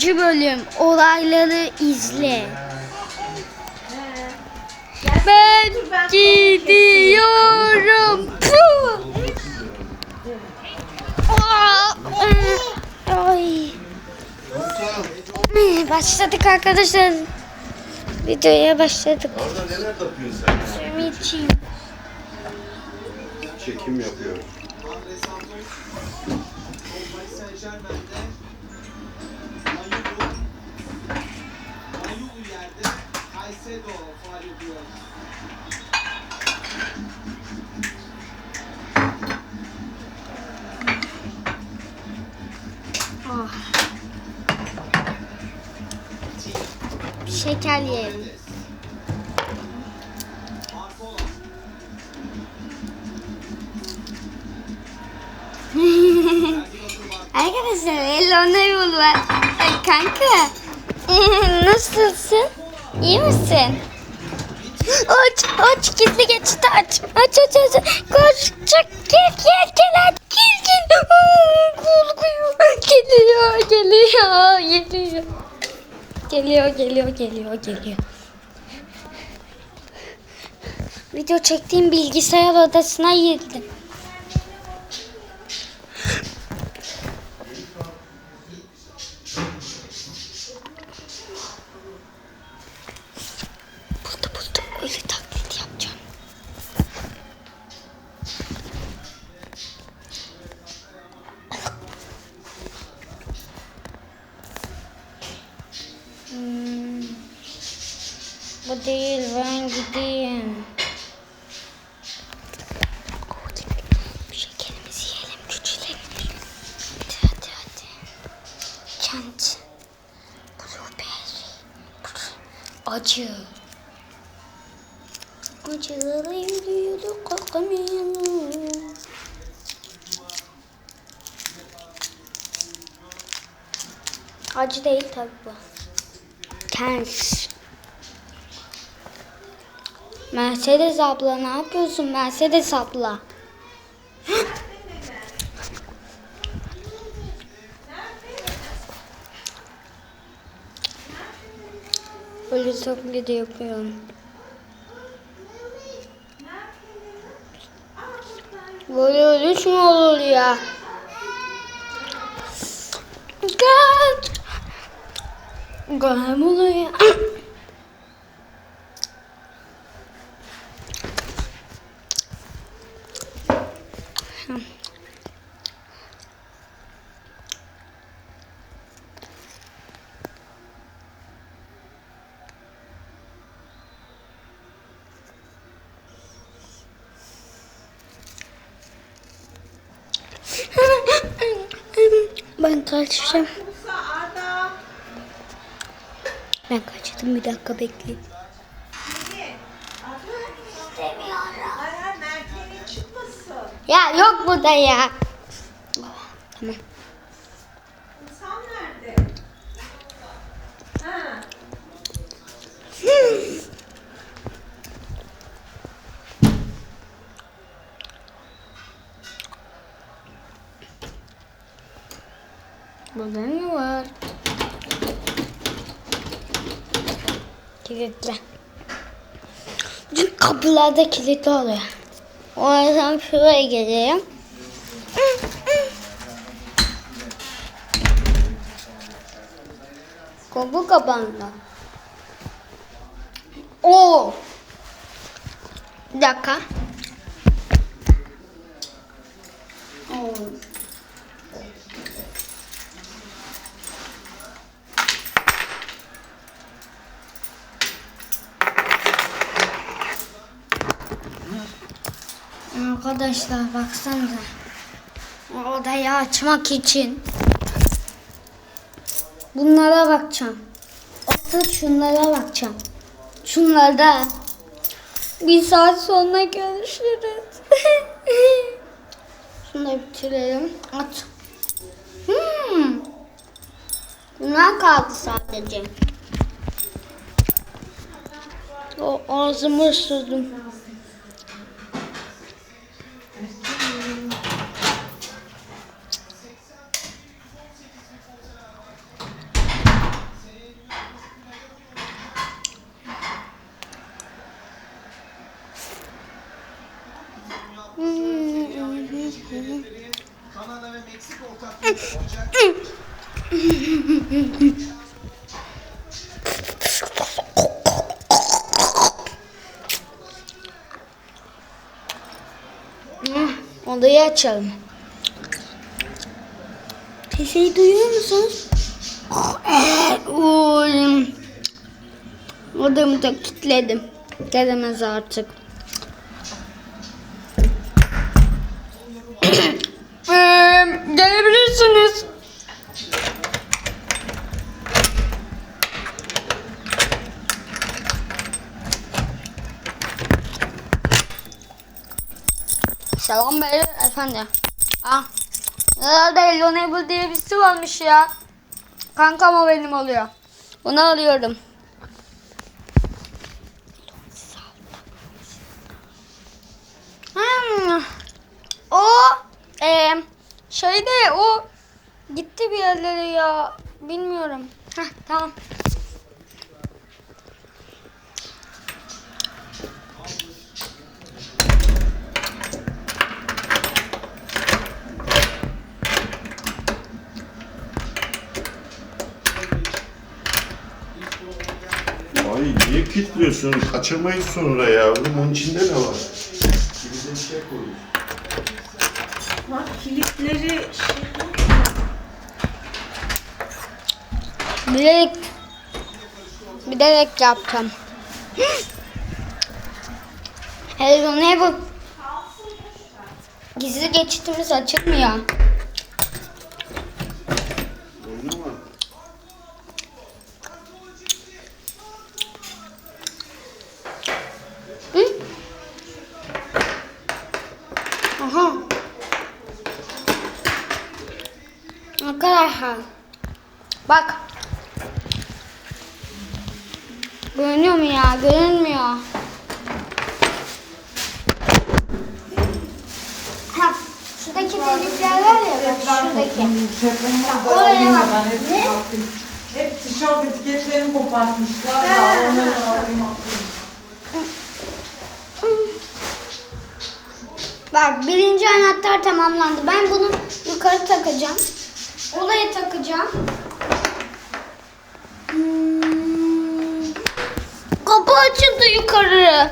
Üçüncü bölüm. Olayları izle. Ben gidiyorum. Ay. Başladık arkadaşlar. Videoya başladık. Orada neler yapıyorsun sen? Suyumu içeyim. Çekim yapıyor. Ah. Şeker yiyelim. Arkadaşlar yol var. Ay, Kanka. Nasılsın? İyi misin? Aç, aç, gizli geçit aç. Aç, aç, aç. Koş, çık, gel, gel, gel, aç. Gel, gel. Korkuyor. Geliyor, geliyor, geliyor. Geliyor, geliyor, geliyor, geliyor. Video çektiğim bilgisayar odasına girdim. Acı. Acılara yürüyorduk kalkamayalım. Acı değil tabi bu. Kens. Mercedes abla ne yapıyorsun Mercedes abla? Taklidi yapıyorum. Böyle ölüş mü olur ya? Gel. Gel buraya. Ben kaçacağım. Ben kaçtım bir dakika bekleyin. Ya yok burada ya. Tamam. Burada ne var? Kilitli. Bütün kapılarda kilitli oluyor. O yüzden şuraya geleyim. Kapı kapandı. Oo. Bir dakika. Oo. Arkadaşlar baksanıza. Odayı açmak için bunlara bakacağım. Asıl şunlara bakacağım. Şunlarda. Bir saat sonra görüşürüz. Şunu da bitirelim. Aç. Hmm. Bunlar kaldı sadece. O ağzımı ısırdım. Odayı açalım. Sesi duyuyor musunuz? Odamı da kilitledim. Gelemez artık. Selam bey efendi. Ah. Herhalde Neighbor diye birisi varmış ya. Kankam o benim oluyor. Bunu alıyorum. Hmm. O e, şeyde o gitti bir yerlere ya. Bilmiyorum. Heh, tamam. Ay niye kilitliyorsun? Kaçırmayız sonra yavrum. Onun içinde ne var? Bir de şey koyuyorsun. Bak kilitleri şey Bilerek bilerek yaptım. Hello Neighbor. Gizli geçitimiz açılmıyor. Oyunu mu? Hı? Aha. Arkadaşlar. Bak. Görünüyor mu ya? Görünmüyor. Ha, şuradaki delikler var ya bak şuradaki. Oraya bak. Ne? Hep tişört etiketlerini kopartmışlar ya. Onları alayım Bak birinci anahtar tamamlandı. Ben bunu yukarı takacağım. Olaya takacağım. Hmm. Kapı açıldı yukarı.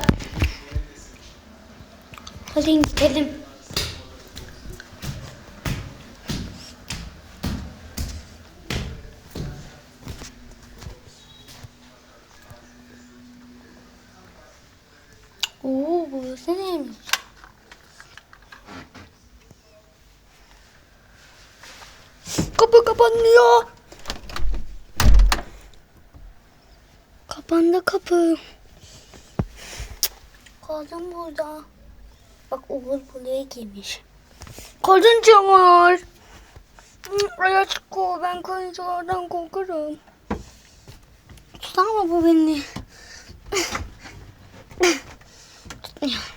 Hadi gidelim. Oo burası neymiş? Kapı kapanıyor. Kapandı kapı. Kaldım burada. Bak Uğur buraya girmiş. Karınca var. Hı, Ayaşko ben karıncalardan korkarım. Tutamam bu beni. Tutmuyor.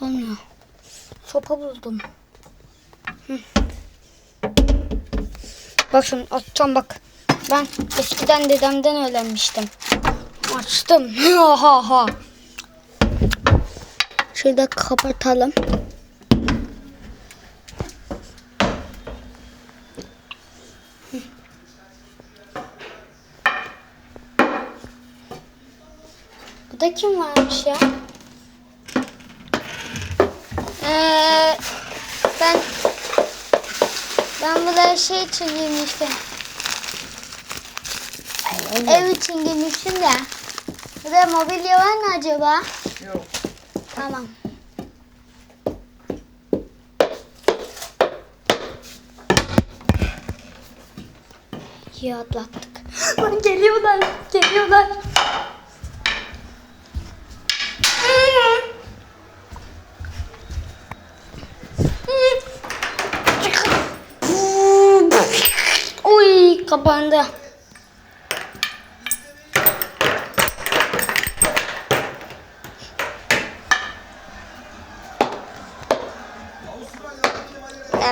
Olmuyor. Sopa buldum. Bak şimdi açacağım bak. Ben eskiden dedemden öğrenmiştim. Açtım. Ha ha ha. Şurada kapatalım. Hı. Burada kim varmış ya? Ee, ben ben buraya şey için girmiştim. Ev için girmiştim de. Burada mobilya var mı acaba? Yok. Tamam. İyi atlattık. Lan geliyorlar, geliyorlar. Kapandı.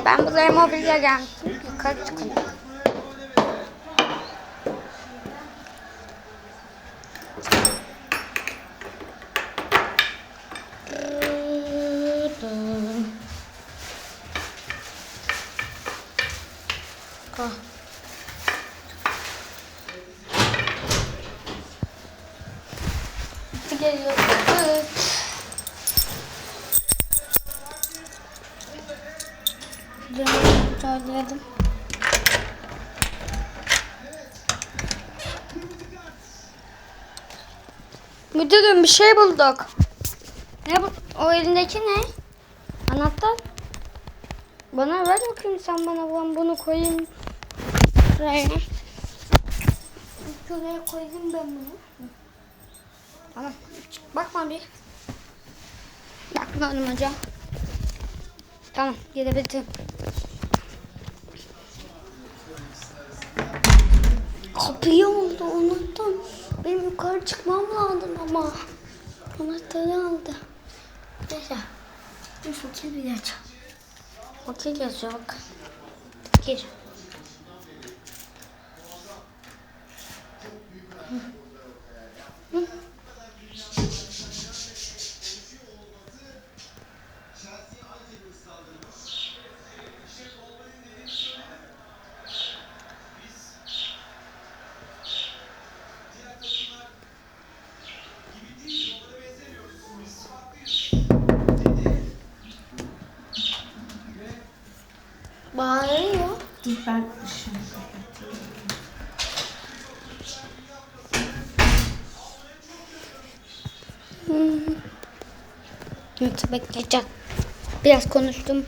Ben buraya mobilya gelmiştim. Yukarı çıkın. Ha. Bitti geliyor. Söyleyelim. Müdürüm bir şey bulduk. Ne bu? O elindeki ne? Anahtar. Bana ver bakayım sen bana ben bunu koyayım. Şuraya. Şuraya koyayım ben bunu. Tamam. Bakma bir. Bakmadım hocam. Tamam gidebilirim. Kapıyı oldu unuttum. Benim yukarı çıkmam lazım ama. Anahtarı aldı. Neyse. Bir fakir bir geç. Fakir yazıyor bak. Fakir. Hı. Bağırıyor. Dur ben ışığını kapatayım. Evet bekleyeceğim. Biraz konuştum.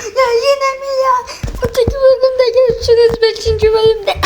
Ya yine mi ya? Öteki bölümde görüşürüz. Beşinci bölüm.